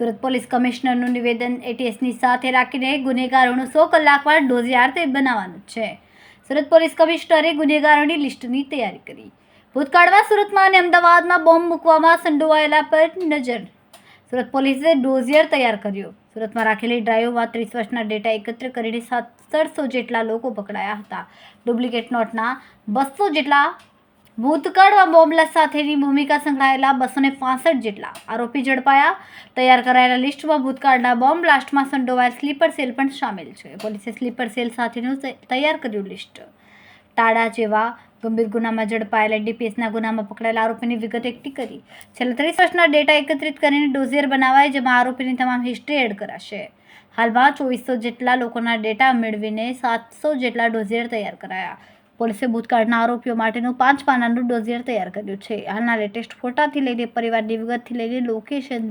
Surat police કમિશનરનું નિવેદન એટીએસની સાથે રાખીને ગુનેગારોનું સો કલાકમાં ડોઝિયાર તે બનાવવાનું છે. સુરત પોલીસ કમિશનરે ગુનેગારોની લિસ્ટની તૈયારી કરી. ભૂતકાળમાં સુરતમાં અને અમદાવાદમાં બોમ્બ મૂકવામાં સંડોવાયેલા પર નજર. સુરત પોલીસે ડોઝિયર તૈયાર કર્યો. સુરતમાં રાખેલી ડ્રાઈવમાં ત્રીસ વર્ષના ડેટા એકત્ર કરીને સત્તરસો જેટલા લોકો પકડાયા હતા. ડુપ્લિકેટ નોટના બસો જેટલા ભૂતકાળમાં બોમ્બલા સાથેની ભૂમિકા સંકળાયેલા બસો ને પાસઠ જેટલા આરોપી ઝડપાયા. તૈયાર કરાયેલા લિસ્ટમાં ભૂતકાળના બોમ્બ બ્લાસ્ટમાં સંડોવાયેલ સ્લીપર સેલ પણ સામેલ છે. પોલીસે સ્લીપર સેલ સાથેનું તૈયાર કર્યું લિસ્ટ. ટાડા જેવા ગંભીર ગુનામાં ઝડપાયેલા ડીપીએસના ગુનામાં પકડાયેલા આરોપીની વિગત એકઠી કરી. છેલ્લા ત્રીસ વર્ષના ડેટા એકત્રિત કરીને ડોઝિયર બનાવાય, જેમાં આરોપીની તમામ હિસ્ટ્રી એડ કરાશે. હાલમાં ચોવીસો જેટલા લોકોના ડેટા મેળવીને સાતસો જેટલા ડોઝિયર તૈયાર કરાયા. પોલીસે ભૂતકાળના આરોપીઓ માટેનું પાંચ પાનાનું ડોઝિયર તૈયાર કર્યું છે. હાલના લેટેસ્ટ ફોટાથી લઈને પરિવારની વિગતથી લઈને લોકેશન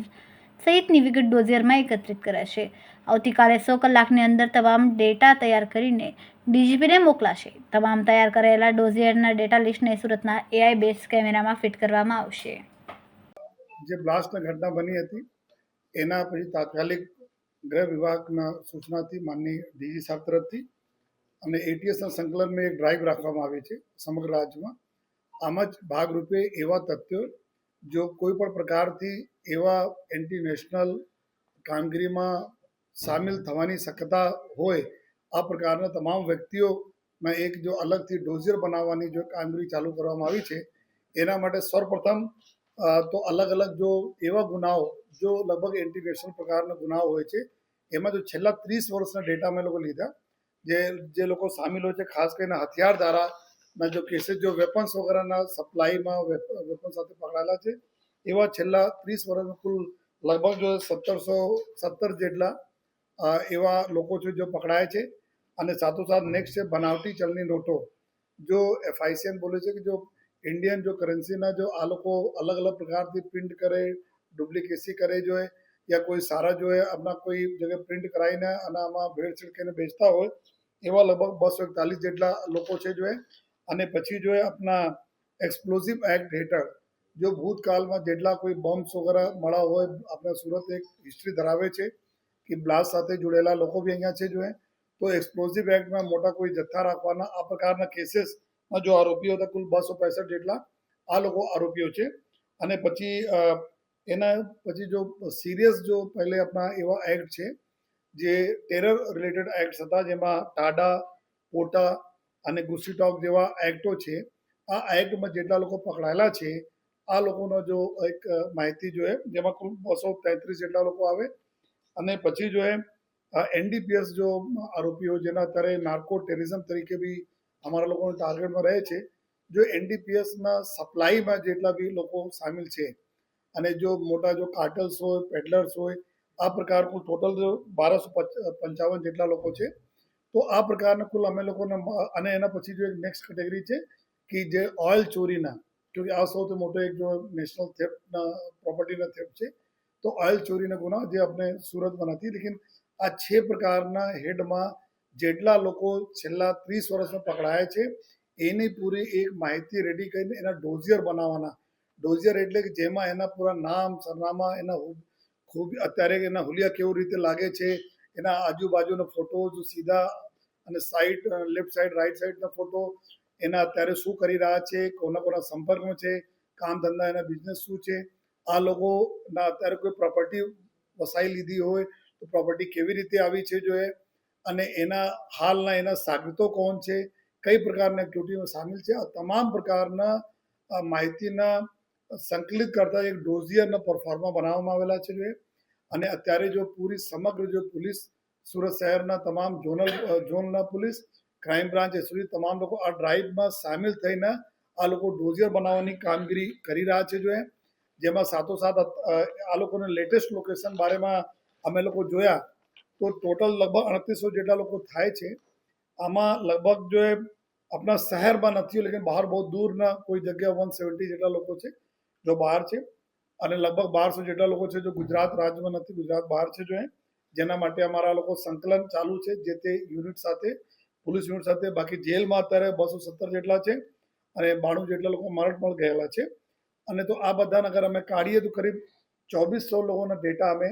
સહિતની વિગત ડોઝિયરમાં એકત્રિત કરાશે. આવતીકાલે સો કલાકની અંદર તમામ ડેટા તૈયાર કરીને ડીજીપીને મોકલાશે. તમામ તૈયાર કરેલા ડોઝિયરના ડેટા લિસ્ટને સુરતના એઆઈ બેઝ કેમેરામાં ફિટ કરવામાં આવશે. જે બ્લાસ્ટની ઘટના બની હતી, એના પછી તાત્કાલિક ગૃહ વિભાગના સૂચનાથી માનની ડીજી સાહેબ તરફથી અને એટીએસના સંકલનમાં એક ડ્રાઈવ રાખવામાં આવી છે સમગ્ર રાજ્યમાં. આમ જ ભાગરૂપે એવા તથ્યો જો કોઈ પણ પ્રકારથી એવા એન્ટી નેશનલ કામગીરીમાં સામેલ થવાની શક્યતા હોય, આ પ્રકારના તમામ વ્યક્તિઓમાં એક જો અલગથી ડોઝિયર બનાવવાની જો કામગીરી ચાલુ કરવામાં આવી છે, એના માટે સર્વપ્રથમ તો અલગ અલગ જો એવા ગુનાઓ, જો લગભગ એન્ટીનેશનલ પ્રકારના ગુનાઓ હોય છે, એમાં જો છેલ્લા ત્રીસ વર્ષના ડેટા અમે લોકો લીધા જે જે લોકો સામેલ હોય છે, ખાસ કરીને હથિયાર ધારાના જો કેસીસ જો વેપન્સ વગેરેના સપ્લાયમાં વેપન સાથે પકડાયેલા છે, એવા છેલ્લા ત્રીસ વર્ષમાં કુલ લગભગ જો સત્તરસો, સત્તર જેટલા એવા લોકો છે જો પકડાયા છે. અને સાથોસાથ નેક્સ્ટ છે બનાવટી ચલણી નોટો. જો એફઆઈસીએન બોલે છે કે જો ઇન્ડિયન જો કરન્સીના જો આ લોકો અલગ અલગ પ્રકારથી પ્રિન્ટ કરે ડુપ્લિકેસી કરે જો હે યા કોઈ સારા જો આપણા કોઈ જગ્યાએ પ્રિન્ટ કરાવીને અને આમાં ભેળસેળ કરીને બેચતા હોય, એવા લગભગ બસો એકતાલીસ જેટલા લોકો છે જો અને પછી જો આપણા એક્સપ્લોઝિવ એક્ટ હેઠળ જો ભૂતકાળમાં જેટલા કોઈ બોમ્બ્સ વગેરે મળ્યા હોય આપણે સુરત એક હિસ્ટ્રી ધરાવે છે કે બ્લાસ્ટ સાથે જોડેલા લોકો બી અહીંયા છે જો તો એક્સપ્લોઝિવ એક્ટમાં મોટા કોઈ જથ્થા રાખવાના આ પ્રકારના કેસીસમાં જો આરોપીઓ હતા કુલ બસો પૈસઠ જેટલા, આ લોકો આરોપીઓ છે. અને પછી એના પછી જો સિરિયસ જો પહેલે આપણા એવા એક્ટ છે, જે ટેરર રિલેટેડ એક્ટ હતા, જેમાં ટાડા, પોટા અને ગુસ્સીટોક જેવા એક્ટો છે, આ એક્ટમાં જેટલા લોકો પકડાયેલા છે, આ લોકોનો જો એક માહિતી જોઈએ જેમાં કુલ બસો તેત્રીસ જેટલા લોકો આવે, અને પછી જો એનડીપીએસ જો આરોપીઓ જેના અત્યારે નાર્કો ટેરરિઝમ તરીકે બી અમારા લોકોના ટાર્ગેટમાં રહે છે, જો એનડીપીએસના સપ્લાયમાં જેટલા બી લોકો સામેલ છે અને જો મોટા જો કાર્ટલ્સ હોય પેડલર્સ હોય, આ પ્રકાર કુલ ટોટલ બારસો પંચાવન જેટલા લોકો છે. તો આ પ્રકારના કુલ અમે લોકોને અને એના પછી જો એક નેક્સ્ટ કેટેગરી છે કે જે ઓઇલ ચોરીના કે આ સૌથી મોટો એક જો નેશનલ થેફ્ટના પ્રોપર્ટીના થેફ્ટ છે, તો ઓઇલ ચોરીના ગુના જે આપણે સુરતમાં નથી, લેકિન આ છ પ્રકારના હેડમાં જેટલા લોકો છેલ્લા ત્રીસ વર્ષમાં પકડાયા છે, એની પૂરી એક માહિતી રેડી કરીને એના ડોઝિયર બનાવવાના ડોઝિયર એટલે કે જેમાં એના પૂરા નામ, સરનામા, એના ખૂબ અત્યારે એના હુલિયા કેવું રીતે લાગે છે, એના આજુબાજુના ફોટોઝ સીધા અને સાઈડ, લેફ્ટ સાઈડ, રાઈટ સાઈડના ફોટો, એના અત્યારે શું કરી રહ્યા છે, કોના કોના સંપર્કમાં છે, કામ ધંધા એના બિઝનેસ શું છે, આ લોકોના અત્યારે કોઈ પ્રોપર્ટી વસાઈ લીધી હોય તો પ્રોપર્ટી કેવી રીતે આવી છે જો અને એના હાલના એના સાગરીતો કોણ છે, કઈ પ્રકારના એક્ટિવિટીમાં સામેલ છે, આ તમામ પ્રકારના માહિતીના સંકલિત કરતા એક ડોઝિયરના પરફોર્મા બનાવવામાં આવેલા છે અને અત્યારે જો પૂરી સમગ્ર જો પોલીસ સુરત શહેરના તમામ ઝોનલ ઝોનના પોલીસ ક્રાઇમ બ્રાન્ચ એસઓજી તમામ લોકો આ ડ્રાઈવમાં સામેલ થઈને આ લોકો ડોઝિયર બનાવવાની કામગીરી કરી રહ્યા છે જો. એ જેમાં સાથોસાથ આ લોકોને લેટેસ્ટ લોકેશન બારેમાં અમે લોકો જોયા તો ટોટલ લગભગ અડતીસો જેટલા લોકો થાય છે. આમાં લગભગ જો આપણા શહેરમાં નથી, લેકિન બહાર બહુ દૂરના કોઈ જગ્યા વન સેવન્ટી જેટલા લોકો છે. જો બહાર છે, અને લગભગ બારસો જેટલા લોકો છે જો ગુજરાત રાજ્યમાં નથી, ગુજરાત બહાર છે જો જેના માટે અમારા લોકો સંકલન ચાલુ છે, જે તે યુનિટ સાથે, પોલીસ યુનિટ સાથે, બાકી જેલમાં અત્યારે બસો સત્તર જેટલા છે, અને બાણું જેટલા લોકો મરણ પણ ગયેલા છે. અને તો આ બધાને અગર અમે કાઢીએ તો કરીબ ચોવીસો લોકોના ડેટા અમે